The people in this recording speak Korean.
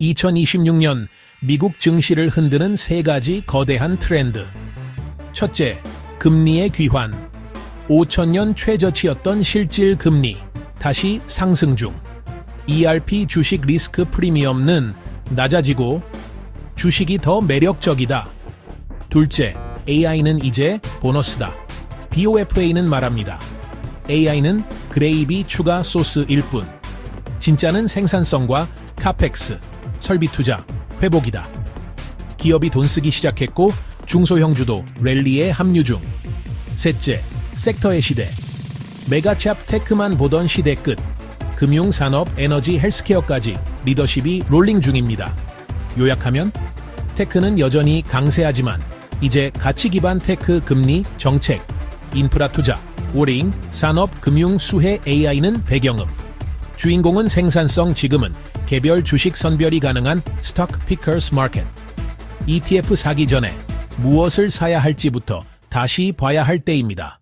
2026년 미국 증시를 흔드는 세 가지 거대한 트렌드. 첫째, 금리의 귀환. 5천년 최저치였던 실질 금리 다시 상승 중. ERP 주식 리스크 프리미엄은 낮아지고 주식이 더 매력적이다. 둘째, AI는 이제 보너스다. BOFA는 말합니다. AI는 그레이비 추가 소스일 뿐. 진짜는 생산성과 카펙스, 설비 투자, 회복이다. 기업이 돈 쓰기 시작했고 중소형주도 랠리에 합류 중. 셋째, 섹터의 시대. 메가찹 테크만 보던 시대 끝. 금융, 산업, 에너지, 헬스케어까지 리더십이 롤링 중입니다. 요약하면 테크는 여전히 강세하지만 이제 가치 기반 테크 금리 정책, 인프라 투자, 오링, 산업, 금융, 수혜, AI는 배경음. 주인공은 생산성 지금은 개별 주식 선별이 가능한 스톡 피커스 마켓. ETF 사기 전에 무엇을 사야 할지부터 다시 봐야 할 때입니다.